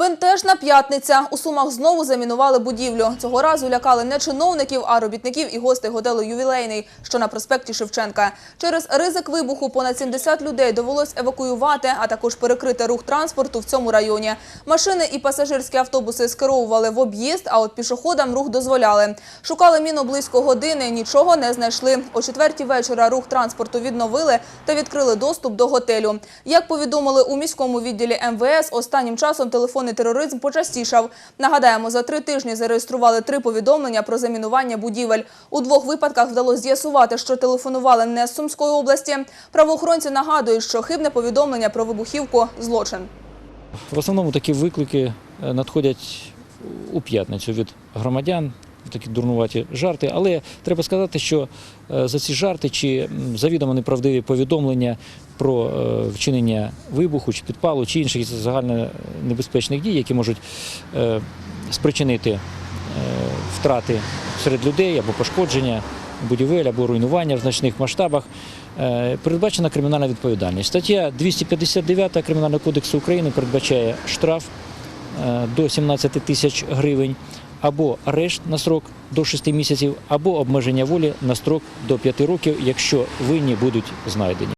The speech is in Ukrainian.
Бентежна п'ятниця. У Сумах знову замінували будівлю. Цього разу лякали не чиновників, а робітників і гостей готелю «Ювілейний», що на проспекті Шевченка. Через ризик вибуху понад 70 людей довелось евакуювати, а також перекрити рух транспорту в цьому районі. Машини і пасажирські автобуси скеровували в об'їзд, а от пішоходам рух дозволяли. Шукали міну близько години, нічого не знайшли. О четвертій вечора рух транспорту відновили та відкрили доступ до готелю. Як повідомили у міському відділі МВС, останнім часом телефонний тероризм почастішав. Нагадаємо, за три тижні зареєстрували три повідомлення про замінування будівель. У двох випадках вдалося з'ясувати, що телефонували не з Сумської області. Правоохоронці нагадують, що хибне повідомлення про вибухівку – злочин. В основному такі виклики е, надходять у п'ятницю від громадян. Такі дурнуваті жарти, але треба сказати, що е, за ці жарти чи завідомо неправдиві повідомлення про е, вчинення вибуху чи підпалу, чи інших загально небезпечних дій, які можуть е, спричинити втрати серед людей або пошкодження будівель або руйнування в значних масштабах, передбачена кримінальна відповідальність. Стаття 259 Кримінального кодексу України передбачає штраф до 17 тисяч гривень або арешт на срок до 6 місяців, або обмеження волі на строк до 5 років, якщо винні будуть знайдені.